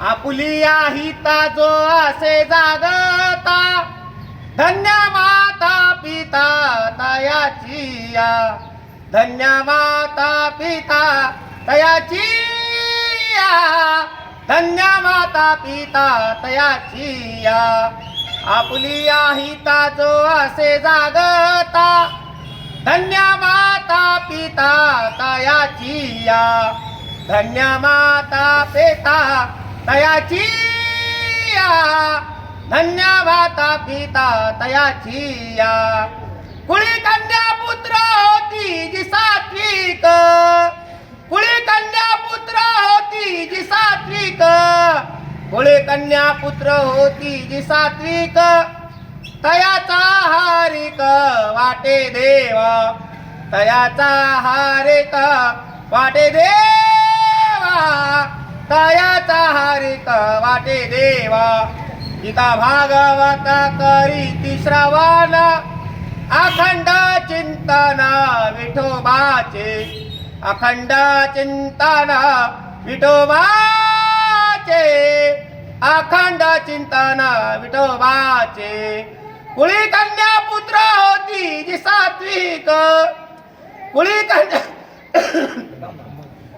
आपुली आहिता जो असे जागता. धन्य माता पिता तयाची या. धन्य माता पिता तयाची या. धन्य माता पिता तयाची या. आपुलिया आहिता जो असे जागता. धन्य माता पिता तयाची या. धन्य माता पिता तयाची या. धन्य भाता पिता तयाची या. कुळी कन्या पुत्र होती जी सात्विक. कुळी कन्या पुत्र होती जी सात्विक. कुळी कन्या पुत्र होती जी सात्विक. तयाचा हारिक वाटे देव. तयाचा हारिक वाटे देवा. तयाचा हारिक वाटे देवा. गीता भागवत करी श्रवण. अखंड चिंतन विठोबाचे. अखंड चिंतन विठोबाचे. अखंड चिंतन विठोबाचे. कुळी कन्या पुत्र होती जी सात्विक. कुळी कन्या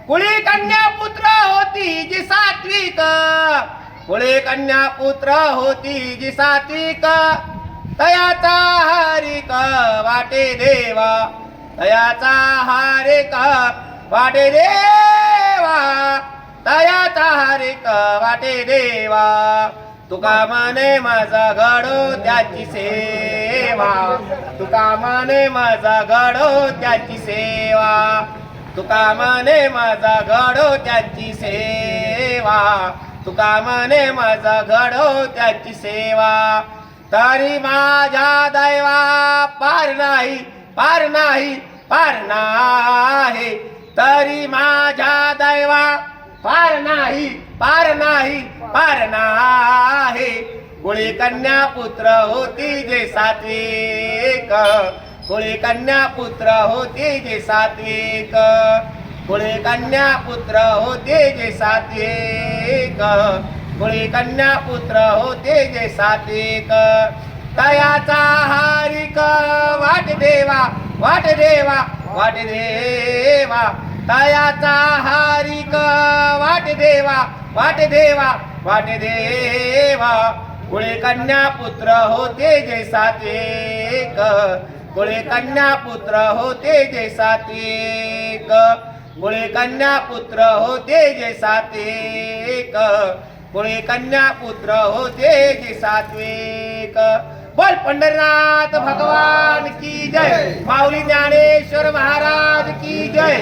कुळी कन्या पुत्र होती जी सात्विक. कुळी कन्या पुत्र होती जी सात्विक. तयाचा हारिक वाटे देवा. तयाचा हारिक वाटे देवा. तयाचा हारिक वाटे देवा. तुका मने माझा घडो त्याची सेवा. तुका मने माझा घडो त्याची सेवा. तुका मने माझा घडो त्याची सेवा. तुका मने माझा घडो त्याची सेवा. तरी माझ्या दैवा पार नाही पार नाही पार नाही. तरी माझ्या दैवा पार नाही पार नाही पार नाही. गुळी कन्या पुत्र होती जे सात्विक. कुळी कन्या पुत्र होते जे सात्विक. कुळी कन्या पुत्र होते जे सात्विक. कुळी कन्या पुत्र होते जे सात्विक. तयाचा हारिक वाट देवा वाट देवा वाट देवा तयाचा हारिक वाट देवा वाट देवा वाट देवा कुळे कन्या पुत्र होते जे सात्विक. गुळे कन्या पुत्र होते जे सात्विक. गुळे कन्या पुत्र होते जे सात्विक. गुळे कन्या पुत्र होते जे सात्विक. बोल पंढरनाथ भगवान की जय. माऊली ज्ञानेश्वर महाराज की जय.